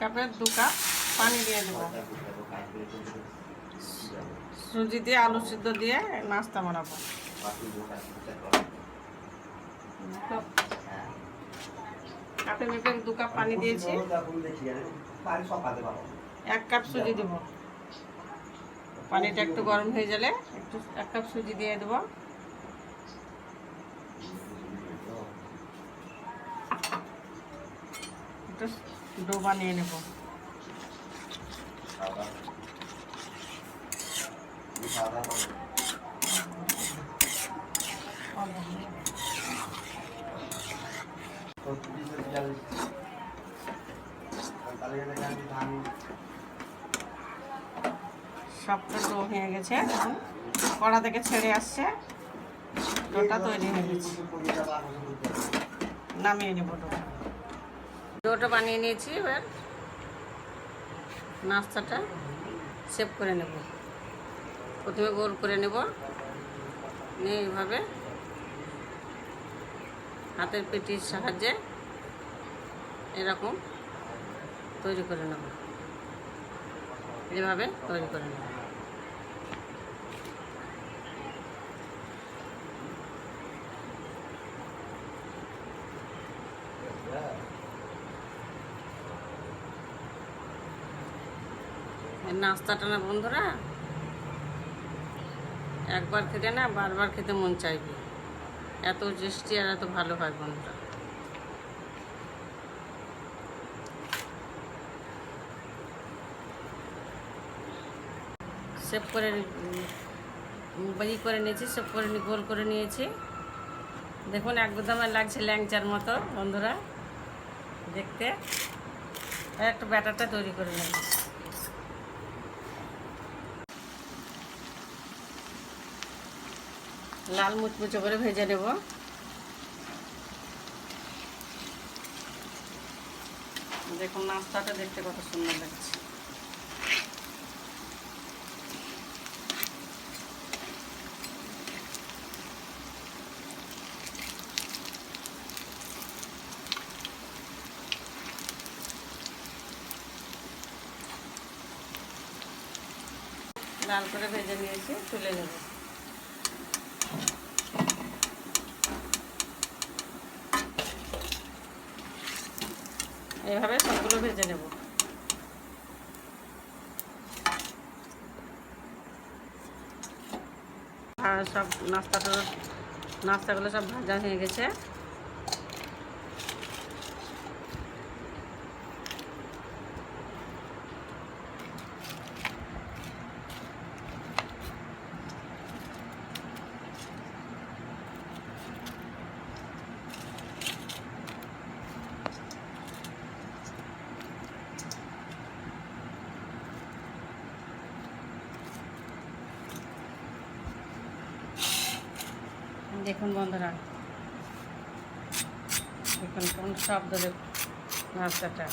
কাপের দু কাপ পানি দিয়ে দেবো। সুজি দিয়ে আলু সিদ্ধ দিয়ে নাস্তা বানাবো। কাপে মেপে দু কাপ পানি দিয়েছি। এক কাপ সুজি দেব। পানিটা একটু গরম হয়ে গেলে একটু এক কাপ সুজি দিয়ে দেবো। একটু ডো বানিয়ে নেব। সবটা ডো হয়ে গেছে। এখন কড়া থেকে ছেড়ে আসছে। ডোটা তৈরি হয়ে গেছে। নামিয়ে নেব ডোটা। ডোটা বানিয়ে নিয়েছি, এবার নাস্তাটা সেভ করে নেব। প্রথমে গোল করে নেব, নিয়ে এইভাবে হাতের পেটির সাহায্যে এরকম তৈরি করে নেব। এভাবে তৈরি করে নেব। নাস্তাটা না বন্ধুরা, একবার খেতে না বারবার খেতে মন চাইবে। এত টেস্টি আর এত ভালো হয় বন্ধুরা। সেভ করে ই করে নিয়েছি, সেভ করে গোল করে নিয়েছি। দেখুন, একদম লাগছে ল্যাংচার মতো, বন্ধুরা। দেখতে। একটু ব্যাটারটা তৈরি করে নেব লাল মুচমুচে করে ভেজে নেব। দেখুন, নাস্তাটা দেখতে কত সুন্দর লাগছে। লাল করে ভেজে নিয়েছি, তুলে নেব। এইভাবে সবগুলো ভেজে নেব। আর সব নাস্তাটা নাস্তাগুলো সব ভাজা হয়ে গেছে। দেখুন বন্ধুরা। দেখুন কোন শব্দ নাস্তাটা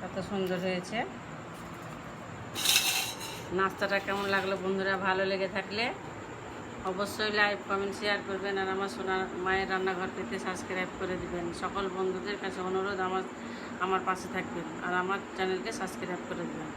কত সুন্দর হয়েছে। নাস্তাটা কেমন লাগল বন্ধুরা? ভালো লেগে থাকলে অবশ্যই লাইক, কমেন্ট, শেয়ার করবেন আর আমার সোনার মায়ের রান্নাঘর পেতে সাবস্ক্রাইব করে দিবেন। সকল বন্ধুদের কাছে অনুরোধ আমার আমার পাশে থাকবেন আর আমার চ্যানেলকে সাবস্ক্রাইব করে দেবেন।